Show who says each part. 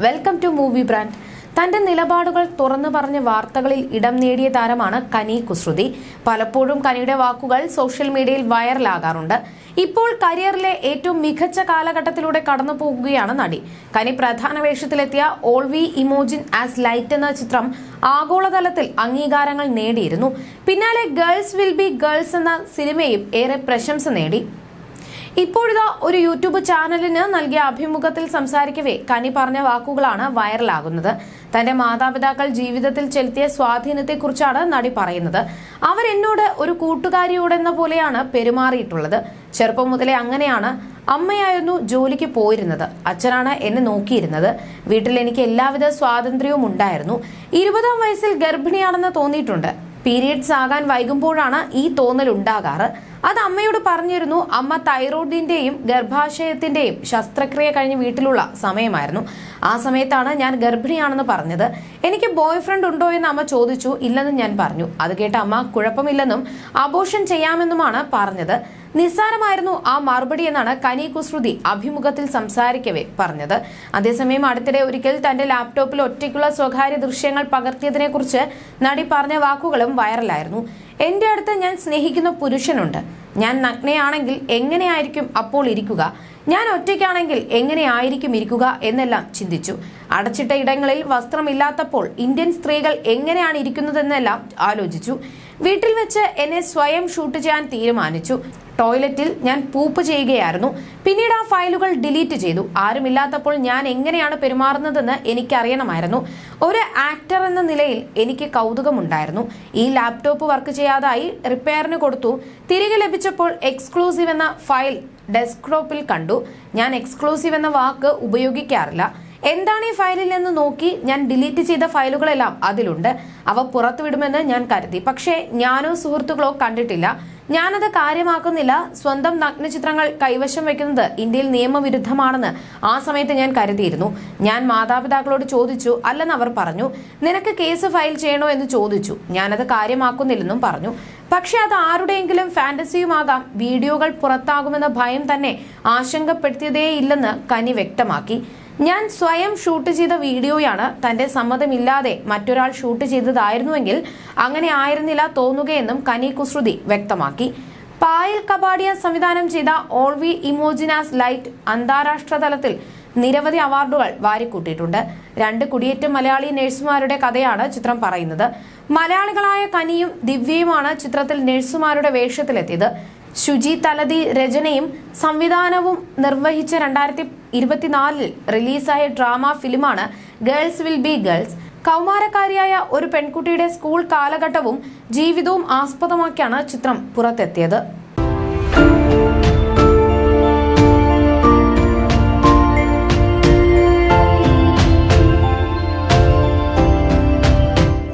Speaker 1: Welcome to movie brand തന്റെ നിലപാടുകൾ തുറന്നു പറഞ്ഞ വാർത്തകളിൽ ഇടം നേടിയ താരമാണ് കനി കുസൃതി പലപ്പോഴും കനിയുടെ വാക്കുകൾ സോഷ്യൽ മീഡിയയിൽ വൈറലാകാറുണ്ട് ഇപ്പോൾ കരിയറിലെ ഏറ്റവും മികച്ച കാലഘട്ടത്തിലൂടെ കടന്നു പോകുകയാണ് നടി. കനി പ്രധാന വേഷത്തിലെത്തിയ all we imagine as light എന്ന ചിത്രം ആഗോളതലത്തിൽ അംഗീകാരങ്ങൾ നേടിയിരുന്നു. പിന്നാലെ ഗേൾസ് വിൽ ബി ഗേൾസ് എന്ന സിനിമയും ഏറെ പ്രശംസ നേടി. ഇപ്പോഴിതാ ഒരു യൂട്യൂബ് ചാനലിന് നൽകിയ അഭിമുഖത്തിൽ സംസാരിക്കവേ കനി പറഞ്ഞ വാക്കുകളാണ് വൈറലാകുന്നത്. തന്റെ മാതാപിതാക്കൾ ജീവിതത്തിൽ ചെലുത്തിയ സ്വാധീനത്തെക്കുറിച്ചാണ് നടി പറയുന്നത്. അവർ എന്നോട് ഒരു കൂട്ടുകാരിയോടെന്ന പോലെയാണ് പെരുമാറിയിട്ടുള്ളത്. ചെറുപ്പം മുതലേ അങ്ങനെയാണ് അമ്മയായിരുന്നു ജോലിക്ക് പോയിരുന്നത്. അച്ഛനാണ് എന്നെ നോക്കിയിരുന്നത്. വീട്ടിൽ എനിക്ക് എല്ലാവിധ സ്വാതന്ത്ര്യവും ഉണ്ടായിരുന്നു. ഇരുപതാം വയസ്സിൽ ഗർഭിണിയാണെന്ന് തോന്നിയിട്ടുണ്ട്. പീരിയഡ്സ് ആകാൻ വൈകുമ്പോഴാണ് ഈ തോന്നൽ ഉണ്ടാകാറ് അത് അമ്മയോട് പറഞ്ഞിരുന്നു. അമ്മ തൈറോയിഡിന്റെയും ഗർഭാശയത്തിന്റെയും ശസ്ത്രക്രിയ കഴിഞ്ഞ് വീട്ടിലുള്ള സമയമായിരുന്നു. ആ സമയത്താണ് ഞാൻ ഗർഭിണിയാണെന്ന് പറഞ്ഞത്. എനിക്ക് ബോയ് ഫ്രണ്ട് ഉണ്ടോ എന്ന് അമ്മ ചോദിച്ചു. ഇല്ലെന്ന് ഞാൻ പറഞ്ഞു. അത് കേട്ട അമ്മ കുഴപ്പമില്ലെന്നും അബോഷൻ ചെയ്യാമെന്നുമാണ് പറഞ്ഞത്. നിസ്സാരമായിരുന്നു ആ മറുപടി എന്നാണ് കനി കുസൃതി അഭിമുഖത്തിൽ സംസാരിക്കവേ പറഞ്ഞത്. അതേസമയം അടുത്തിടെ ഒരിക്കൽ തന്റെ ലാപ്ടോപ്പിൽ ഒറ്റയ്ക്കുള്ള സ്വകാര്യ ദൃശ്യങ്ങൾ പകർത്തിയതിനെക്കുറിച്ച് നടി പറഞ്ഞ വാക്കുകളും വൈറലായിരുന്നു. എന്റെ അടുത്ത് ഞാൻ സ്നേഹിക്കുന്ന പുരുഷനുണ്ട്. ഞാൻ നഗ്നയാണെങ്കിൽ എങ്ങനെയായിരിക്കും അപ്പോൾ ഇരിക്കുക? ഞാൻ ഒറ്റയ്ക്കാണെങ്കിൽ എങ്ങനെയായിരിക്കും ഇരിക്കുക എന്നെല്ലാം ചിന്തിച്ചു. അടച്ചിട്ട ഇടങ്ങളിൽ വസ്ത്രമില്ലാത്തപ്പോൾ ഇന്ത്യൻ സ്ത്രീകൾ എങ്ങനെയാണ് ഇരിക്കുന്നതെന്നെല്ലാം ആലോചിച്ചു. വീട്ടിൽ വെച്ച് എന്നെ സ്വയം ഷൂട്ട് ചെയ്യാൻ തീരുമാനിച്ചു. ടോയ്ലറ്റിൽ ഞാൻ പൂപ്പ് ചെയ്യുകയായിരുന്നു. പിന്നീട് ആ ഫയലുകൾ ഡിലീറ്റ് ചെയ്തു. ആരുമില്ലാത്തപ്പോൾ ഞാൻ എങ്ങനെയാണ് പെരുമാറുന്നതെന്ന് എനിക്കറിയണമായിരുന്നു. ഒരു ആക്ടർ എന്ന നിലയിൽ എനിക്ക് കൗതുകമുണ്ടായിരുന്നു. ഈ ലാപ്ടോപ്പ് വർക്ക് ചെയ്യാതായി റിപ്പയറിന് കൊടുത്തു. തിരികെ ലഭിച്ചപ്പോൾ എക്സ്ക്ലൂസീവ് എന്ന ഫയൽ ഡെസ്ക്ടോപ്പിൽ കണ്ടു. ഞാൻ എക്സ്ക്ലൂസീവ് എന്ന വാക്ക് ഉപയോഗിക്കാറില്ല. എന്താണ് ഈ ഫയലിൽ എന്ന് നോക്കി ഞാൻ ഡിലീറ്റ് ചെയ്ത ഫയലുകളെല്ലാം അതിലുണ്ട്. അവ പുറത്തുവിടുമെന്ന് ഞാൻ കരുതി. പക്ഷേ ഞാനോ സുഹൃത്തുക്കളോ കണ്ടിട്ടില്ല. ഞാനത് കാര്യമാക്കുന്നില്ല. സ്വന്തം നഗ്നചിത്രങ്ങൾ കൈവശം വെക്കുന്നത് ഇന്ത്യയിൽ നിയമവിരുദ്ധമാണെന്ന് ആ സമയത്ത് ഞാൻ കരുതിയിരുന്നു. ഞാൻ മാതാപിതാക്കളോട് ചോദിച്ചു അല്ലെന്ന് അവർ പറഞ്ഞു. നിനക്ക് കേസ് ഫയൽ ചെയ്യണോ എന്ന് ചോദിച്ചു. ഞാനത് കാര്യമാക്കുന്നില്ലെന്നും പറഞ്ഞു. പക്ഷെ അത് ആരുടെയെങ്കിലും ഫാന്റസിയുമാകാം. വീഡിയോകൾ പുറത്താകുമെന്ന ഭയം തന്നെ ആശങ്കപ്പെടുത്തിയതേയില്ലെന്ന് കനി വ്യക്തമാക്കി. ഞാൻ സ്വയം ഷൂട്ട് ചെയ്ത വീഡിയോയാണ് തന്റെ സമ്മതമില്ലാതെ മറ്റൊരാൾ ഷൂട്ട് ചെയ്തതായിരുന്നുവെങ്കിൽ അങ്ങനെ ആയിരുന്നില്ല തോന്നുകയെന്നും കനി കുസൃതി വ്യക്തമാക്കി. പായൽ കബാഡിയ സംവിധാനം ചെയ്ത ഓൾ വി ഇമോജിനാസ് ലൈറ്റ് അന്താരാഷ്ട്ര തലത്തിൽ നിരവധി അവാർഡുകൾ വാരിക്കൂട്ടിയിട്ടുണ്ട്. രണ്ട് കുടിയേറ്റ മലയാളി നഴ്സുമാരുടെ കഥയാണ് ചിത്രം പറയുന്നത്. മലയാളികളായ കനിയും ദിവ്യയുമാണ് ചിത്രത്തിൽ നഴ്സുമാരുടെ വേഷത്തിലെത്തിയത്. ശുചി തലതി രചനയും സംവിധാനവും നിർവഹിച്ച രണ്ടായിരത്തി ഇരുപത്തിനാലിൽ റിലീസായ ഡ്രാമ ഫിലിമാണ് ഗേൾസ് വിൽ ബി ഗേൾസ്. കൗമാരക്കാരിയായ ഒരു പെൺകുട്ടിയുടെ സ്കൂൾ കാലഘട്ടവും ജീവിതവും ആസ്പദമാക്കിയാണ് ചിത്രം പുറത്തെത്തിയത്.